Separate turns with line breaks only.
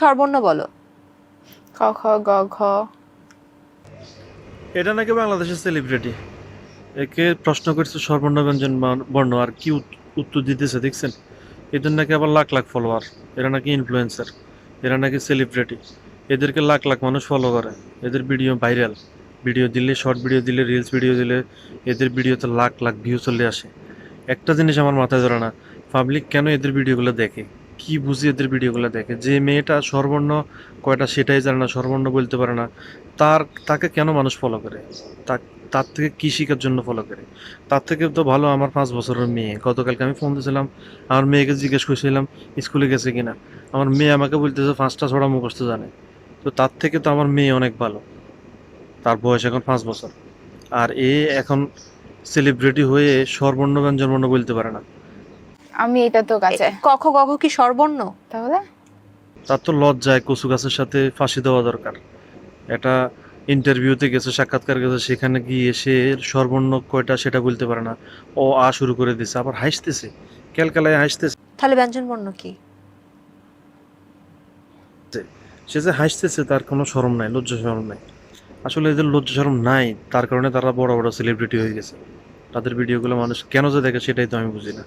স্বরবর্ণ বলো।
ক খ গ ঘ।
এটা নাকি বাংলাদেশের সেলিব্রিটি একে প্রশ্ন করছে সর্বর্ণ ব্যঞ্জন বর্ণ আর কি উত- উত্তর দিতেছে দেখছেন? এদের নাকি আবার লাখ লাখ ফলোয়ার এরা নাকি ইনফ্লুয়েন্সার এরা নাকি সেলিব্রিটি এদেরকে লাখ লাখ মানুষ ফলো করে। এদের ভিডিও ভাইরাল ভিডিও দিলে শর্ট ভিডিও দিলে রিলস ভিডিও দিলে এদের ভিডিওতে লাখ লাখ ভিউ চলে আসে। একটা জিনিস আমার মাথায় ধরে না। পাবলিক কেন এদের ভিডিওগুলো দেখে? কি বুঝি এদের ভিডিওগুলো দেখে? যে মেয়েটা সর্বর্ণ, কয়টা সেটাই জানে না, সর্বর্ণ বলতে পারে না। তার, তাকে কেন মানুষ ফলো করে? তার থেকে কি শিখার জন্য ফলো করে? তার থেকে তো ভালো আমার পাঁচ বছরের মেয়ে। গতকালকে আমি ফোন দিয়েছিলাম, আমার মেয়েকে জিজ্ঞেস করেছিলাম, স্কুলে গেছে কিনা আমার মেয়ে আমাকে বলতেছে, পাঁচটা ছড়া মুখস্থ জানে। তো তার থেকে তো আমার মেয়ে অনেক ভালো। তার বয়স এখন পাঁচ বছর। আর এ এখন সেলিব্রিটি হয়ে স্বরবর্ণ ব্যঞ্জনবর্ণ বলতে পারে না।
আমি এটা তো কাছে
কখ গঘ কি স্বরবর্ণ?
তাহলে?
তার তো লজ্জায় কচু গাছের সাথে ফাঁসি দেওয়া দরকার। একটা ইন্টারভিউতে গেছে সাক্ষাৎকার গেছে সেখানে গিয়ে সে সর্বর্ণ কয়টা সেটা বলতে পারে না। ও আ শুরু করে দিছে আবার হাসতেছে ক্যালকালায় হাসতেছে।
তাহলে ব্যঞ্জন বর্ণ কি?
সে যে হাসতেছে তার কোনো শরম নাই লজ্জা শরম নাই। আসলে এদের লজ্জা শরম নাই তার কারণে তারা বড় বড় সেলিব্রিটি হয়ে গেছে। তাদের ভিডিওগুলো মানুষ কেন যে দেখে সেটাই তো আমি বুঝি না।